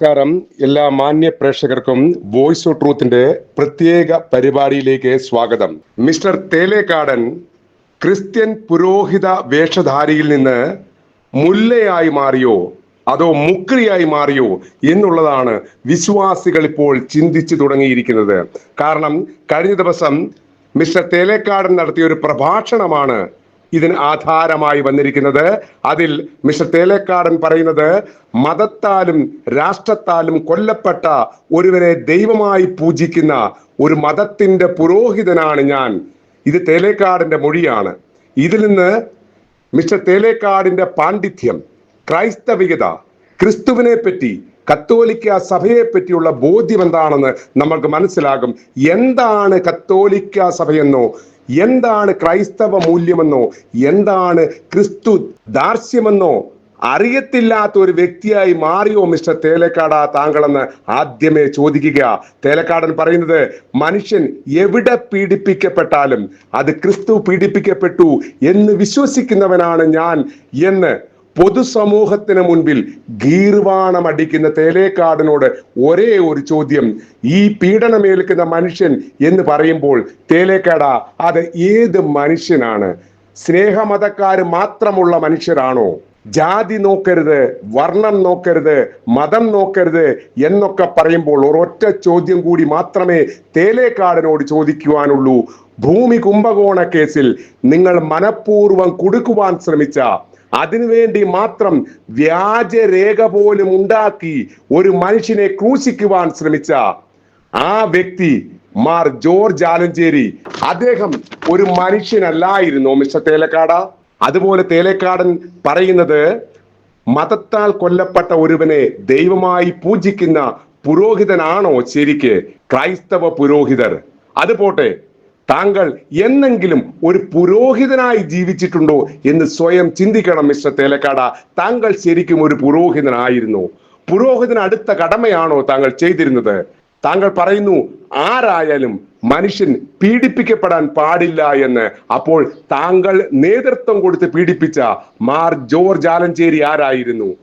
നമസ്കാരം. എല്ലാ മാന്യ പ്രേക്ഷകർക്കും വോയിസ് ഓഫ് ട്രൂത്തിന്റെ പ്രത്യേക പരിപാടിയിലേക്ക് സ്വാഗതം. മിസ്റ്റർ തേലേക്കാടൻ ക്രിസ്ത്യൻ പുരോഹിത വേഷധാരിയിൽ നിന്ന് മുല്ലയായി മാറിയോ? അതോ മുക്രിയായി മാറിയോ? എന്നുള്ളതാണ് വിശ്വാസികൾ ഇപ്പോൾ ചിന്തിച്ചു തുടങ്ങിയിരിക്കുന്നത്. കാരണം കഴിഞ്ഞ ദിവസം മിസ്റ്റർ തേലേക്കാടൻ നടത്തിയ ഒരു പ്രഭാഷണമാണ് ഇതിന് ആധാരമായി വന്നിരിക്കുന്നത് അതിൽ മിസ്റ്റർ തേലേക്കാടൻ പറയുന്നത് മതത്താലും രാഷ്ട്രത്താലും കൊല്ലപ്പെട്ട ഒരുവരെ ദൈവമായി പൂജിക്കുന്ന ഒരു മതത്തിന്റെ പുരോഹിതനാണ് ഞാൻ. ഇത് തേലേക്കാടിന്റെ മൊഴിയാണ്. ഇതിൽ നിന്ന് മിസ്റ്റർ തേലേക്കാടിന്റെ പാണ്ഡിത്യം ക്രൈസ്തവികത ക്രിസ്തുവിനെ പറ്റി കത്തോലിക്ക സഭയെ പറ്റിയുള്ള ബോധ്യം എന്താണെന്ന് നമുക്ക് മനസ്സിലാകും. എന്താണ് കത്തോലിക്ക സഭയെന്നോ എന്താണ് ക്രൈസ്തവ മൂല്യമെന്നോ എന്താണ് ക്രിസ്തു ദാർശ്യമെന്നോ അറിയത്തില്ലാത്ത ഒരു വ്യക്തിയായി മാറിയോ മിസ്റ്റർ തേലക്കാട താങ്കളെന്ന് ആദ്യമേ ചോദിക്കുക. തേലക്കാടൻ പറയുന്നത് മനുഷ്യൻ എവിടെ പീഡിപ്പിക്കപ്പെട്ടാലും അത് ക്രിസ്തു പീഡിപ്പിക്കപ്പെട്ടു എന്ന് വിശ്വസിക്കുന്നവനാണ് ഞാൻ എന്ന് പൊതുസമൂഹത്തിന് മുൻപിൽ ഗീർവാണം അടിക്കുന്ന തേലേക്കാടനോട് ഒരേ ഒരു ചോദ്യം. ഈ പീഡനമേൽക്കുന്ന മനുഷ്യൻ എന്ന് പറയുമ്പോൾ തേലേക്കാട അത് ഏത് മനുഷ്യനാണ്? സ്നേഹമതക്കാർ മാത്രമുള്ള മനുഷ്യരാണോ? ജാതി നോക്കരുത് വർണം നോക്കരുത് മതം നോക്കരുത് എന്നൊക്കെ പറയുമ്പോൾ ഒരൊറ്റ ചോദ്യം കൂടി മാത്രമേ തേലേക്കാടനോട് ചോദിക്കുവാനുള്ളൂ. ഭൂമി കുംഭകോണ കേസിൽ നിങ്ങൾ മനഃപൂർവം കുടുക്കുവാൻ ശ്രമിച്ച അതിനുവേണ്ടി മാത്രം വ്യാജരേഖ പോലും ഉണ്ടാക്കി ഒരു മനുഷ്യനെ ക്രൂശിക്കുവാൻ ശ്രമിച്ച ആ വ്യക്തി മാർ ജോർജ് ആലഞ്ചേരി. അദ്ദേഹം ഒരു മനുഷ്യനല്ലായിരുന്നു മിസ്റ്റർ തേലക്കാട. അതുപോലെ തേലക്കാടൻ പറയുന്നത് മതത്താൽ കൊല്ലപ്പെട്ട ഒരുവനെ ദൈവമായി പൂജിക്കുന്ന പുരോഹിതനാണോ ശരിക്ക്? ക്രൈസ്തവ പുരോഹിതർ. അത് പോട്ടെ. താങ്കൾ എന്നെങ്കിലും ഒരു പുരോഹിതനായി ജീവിച്ചിട്ടുണ്ടോ എന്ന് സ്വയം ചിന്തിക്കണം മിസ്റ്റർ തേലക്കാട. താങ്കൾ ശരിക്കും ഒരു പുരോഹിതനായിരുന്നു. പുരോഹിതന് അടുത്ത കടമയാണോ താങ്കൾ ചെയ്തിരുന്നത്? താങ്കൾ പറയുന്നു ആരായാലും മനുഷ്യൻ പീഡിപ്പിക്കപ്പെടാൻ പാടില്ല എന്ന്. അപ്പോൾ താങ്കൾ നേതൃത്വം കൊടുത്ത് പീഡിപ്പിച്ച മാർ ജോർജ് ആലഞ്ചേരി ആരായിരുന്നു?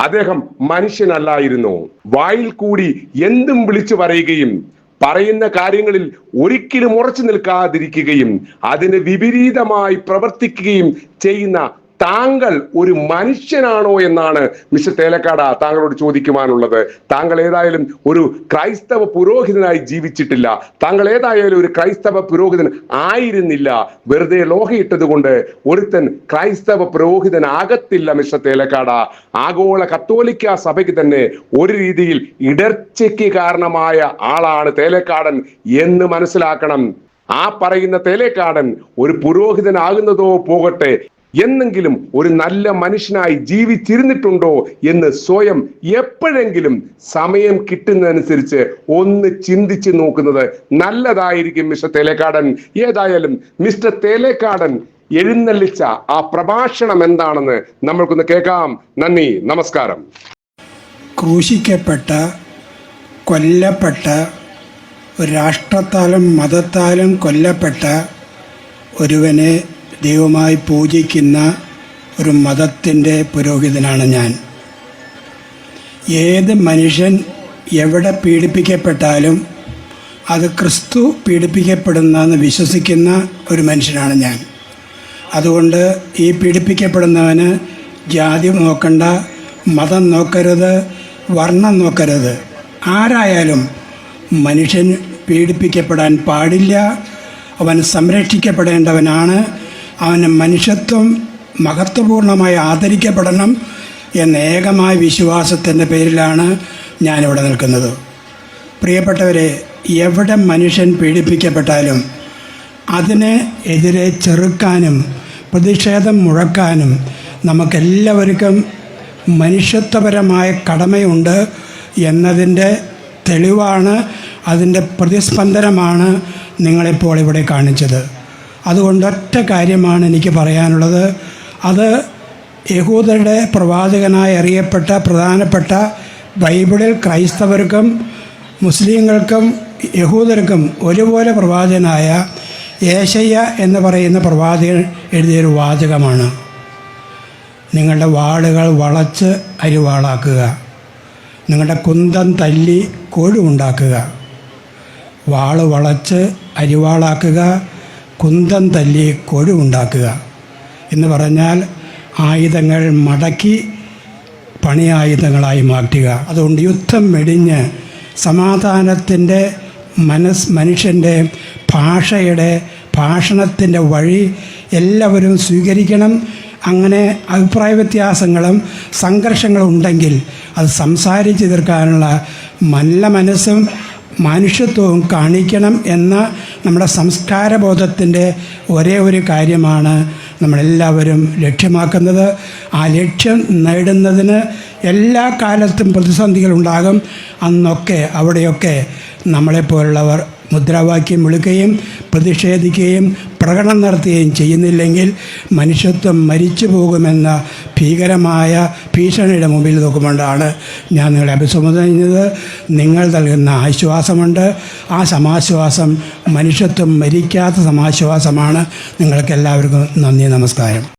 അദ്ദേഹം മനുഷ്യനല്ലായിരുന്നു. വായിൽ കൂടി എന്തും വിളിച്ചു പറയുകയും പറയുന്ന കാര്യങ്ങളിൽ ഒരിക്കലും ഉറച്ചു നിൽക്കാതിരിക്കുകയും അതിന് വിപരീതമായി പ്രവർത്തിക്കുകയും ചെയ്യുന്ന താങ്കൾ ഒരു മനുഷ്യനാണോ എന്നാണ് മിസ്റ്റർ തേലക്കാട താങ്കളോട് ചോദിക്കുവാനുള്ളത്. താങ്കൾ ഏതായാലും ഒരു ക്രൈസ്തവ പുരോഹിതനായി ജീവിച്ചിട്ടില്ല. താങ്കൾ ഏതായാലും ഒരു ക്രൈസ്തവ പുരോഹിതൻ ആയിരുന്നില്ല. വെറുതെ ലോഹയിട്ടത് കൊണ്ട് ഒരുത്തൻ ക്രൈസ്തവ പുരോഹിതനാകത്തില്ല മിസ്റ്റർ തേലക്കാട. ആഗോള കത്തോലിക്ക സഭയ്ക്ക് തന്നെ ഒരു രീതിയിൽ ഇടർച്ചയ്ക്ക് കാരണമായ ആളാണ് തേലക്കാടൻ എന്ന് മനസ്സിലാക്കണം. ആ പറയുന്ന തേലേക്കാടൻ ഒരു പുരോഹിതനാകുന്നതോ പോകട്ടെ എന്നെങ്കിലും ഒരു നല്ല മനുഷ്യനായി ജീവിച്ചിരുന്നിട്ടുണ്ടോ എന്ന് സ്വയം എപ്പോഴെങ്കിലും സമയം കിട്ടുന്നതനുസരിച്ച് ഒന്ന് ചിന്തിച്ച് നോക്കുന്നത് നല്ലതായിരിക്കും മിസ്റ്റർ തേലേക്കാടൻ. ഏതായാലും മിസ്റ്റർ തേലേക്കാടൻ എഴുന്നള്ളിച്ച ആ പ്രഭാഷണം എന്താണെന്ന് നമ്മൾക്കൊന്ന് കേൾക്കാം. നന്ദി നമസ്കാരം. ക്രൂശിക്കപ്പെട്ട കൊല്ലപ്പെട്ട രാഷ്ട്രത്താലും മതത്താലും കൊല്ലപ്പെട്ട ഒരുവനെ ദൈവമായി പൂജിക്കുന്ന ഒരു മതത്തിന്റെ പുരോഹിതനാണ് ഞാൻ. ഏത് മനുഷ്യൻ എവിടെ പീഡിപ്പിക്കപ്പെട്ടാലും അത് ക്രിസ്തു പീഡിപ്പിക്കപ്പെടുന്നതെന്ന് വിശ്വസിക്കുന്ന ഒരു മനുഷ്യനാണ് ഞാൻ. അതുകൊണ്ട് ഈ പീഡിപ്പിക്കപ്പെടുന്നവന് ജാതി നോക്കണ്ട മതം നോക്കരുത് വർണം നോക്കരുത്. ആരായാലും മനുഷ്യൻ പീഡിപ്പിക്കപ്പെടാൻ പാടില്ല അവൻ സംരക്ഷിക്കപ്പെടേണ്ടവനാണ് അവന് മനുഷ്യത്വം മഹത്വപൂർണമായി ആദരിക്കപ്പെടണം എന്ന ഏകമായ വിശ്വാസത്തിന്റെ പേരിലാണ് ഞാനിവിടെ നിൽക്കുന്നത്. പ്രിയപ്പെട്ടവരെ എവിടെ മനുഷ്യൻ പീഡിപ്പിക്കപ്പെട്ടാലും അതിനെ എതിരെ ചെറുക്കാനും പ്രതിഷേധം മുഴക്കാനും നമുക്കെല്ലാവർക്കും മനുഷ്യത്വപരമായ കടമയുണ്ട് എന്നതിന്റെ തെളിവാണ് അതിന്റെ പ്രതിസ്പന്ദനമാണ് നിങ്ങളിപ്പോൾ ഇവിടെ കാണിച്ചത്. അതുകൊണ്ട് ഒറ്റ കാര്യമാണ് എനിക്ക് പറയാനുള്ളത്. അത് യഹൂദരുടെ പ്രവാചകനായി അറിയപ്പെട്ട പ്രധാനപ്പെട്ട ബൈബിളിൽ ക്രൈസ്തവർക്കും മുസ്ലിങ്ങൾക്കും യഹൂദർക്കും ഒരുപോലെ പ്രവാചകനായ ഏശയ്യ എന്ന് പറയുന്ന പ്രവാചകൻ എഴുതിയൊരു വാചകമാണ്. നിങ്ങളുടെ വാളുകൾ വളച്ച് അരിവാളാക്കുക. നിങ്ങളുടെ കുന്തം തല്ലി കോഴി ഉണ്ടാക്കുക വാൾ വളച്ച് അരിവാളാക്കുക. കുന്തം തല്ലി കൊഴു ഉണ്ടാക്കുക എന്ന് പറഞ്ഞാൽ ആയുധങ്ങൾ മടക്കി പണിയായുധങ്ങളായി മാറ്റുക. അതുകൊണ്ട് യുദ്ധം വെടിഞ്ഞ് സമാധാനത്തിന്റെ മനസ് മനുഷ്യന്റെ ഭാഷയുടെ ഭാഷണത്തിന്റെ വഴി എല്ലാവരും സ്വീകരിക്കണം. അങ്ങനെ അഭിപ്രായ വ്യത്യാസങ്ങളും സംഘർഷങ്ങളും ഉണ്ടെങ്കിൽ അത് സംസാരിച്ച് തീർക്കാനുള്ള നല്ല മനസ്സും മനുഷ്യത്വവും കാണിക്കണം എന്ന നമ്മുടെ സംസ്കാരബോധത്തിന്റെ ഒരേ ഒരു കാര്യമാണ് നമ്മളെല്ലാവരും ലക്ഷ്യമാക്കുന്നത്. ആ ലക്ഷ്യം നേടുന്നതിന് എല്ലാ കാലത്തും പ്രതിസന്ധികൾ ഉണ്ടാകും അന്നൊക്കെ അവിടെയൊക്കെ നമ്മളെപ്പോലുള്ളവർ മുദ്രാവാക്യം വിളിക്കുകയും പ്രതിഷേധിക്കുകയും പ്രകടനം നടത്തുകയും ചെയ്യുന്നില്ലെങ്കിൽ മനുഷ്യത്വം മരിച്ചു പോകുമെന്ന ഭീകരമായ ഭീഷണിയുടെ മുമ്പിൽ നോക്കുമ്പോഴാണ് ഞാൻ നിങ്ങളെ അഭിസംബോധന ചെയ്യുന്നത് നിങ്ങൾ നൽകുന്ന ആശ്വാസമുണ്ട്. ആ സമാശ്വാസം മനുഷ്യത്വം മരിക്കാത്ത സമാശ്വാസമാണ്. നിങ്ങൾക്ക് എല്ലാവർക്കും നന്ദി നമസ്കാരം.